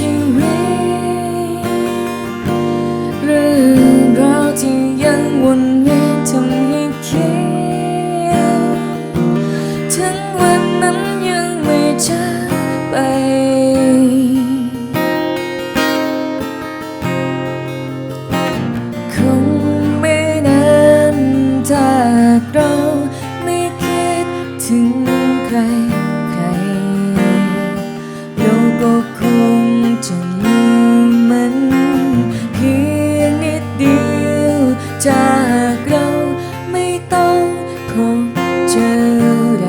you really จากเราไม่ต้องพบเจอใด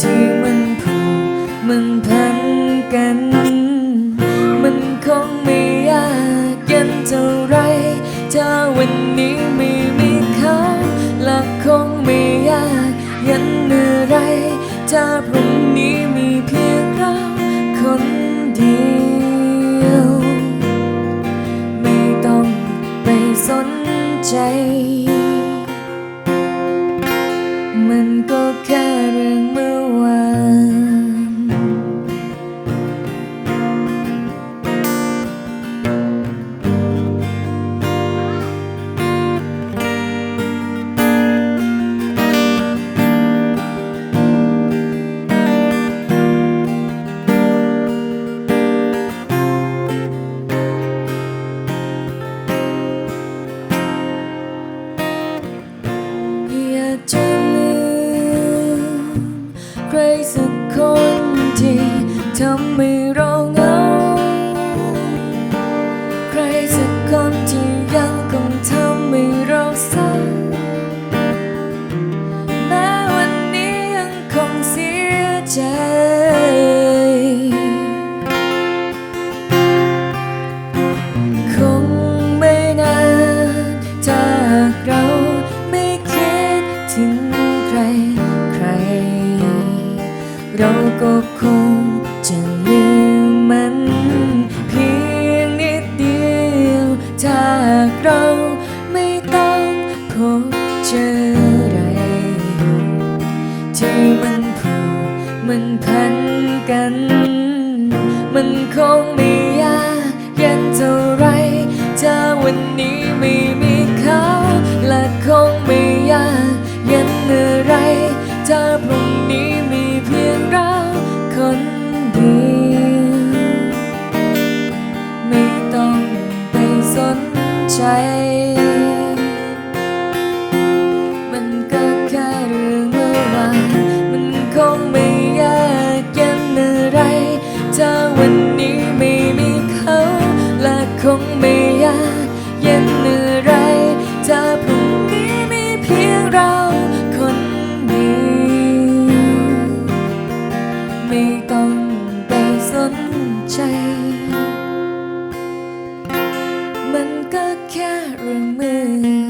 ที่มันผูกมันพันกันมัน มันก็ คนที่ทำให้เรา เราก็คงจะลืมมัน เพียงนิดเดียวถ้าเราไม่ต้องพบเจอใดที่มันผูกมันพันกัน มันคงไม่ยากเย็นเท่าไรถ้าวันนี้ไม่มี เย็นเย็นอะไรจะพรุ่งนี้มีเพียงเราคนเดียวไม่ต้องไปสนใจ มันก็แค่เรื่องมือ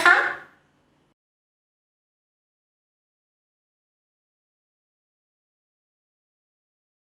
คะ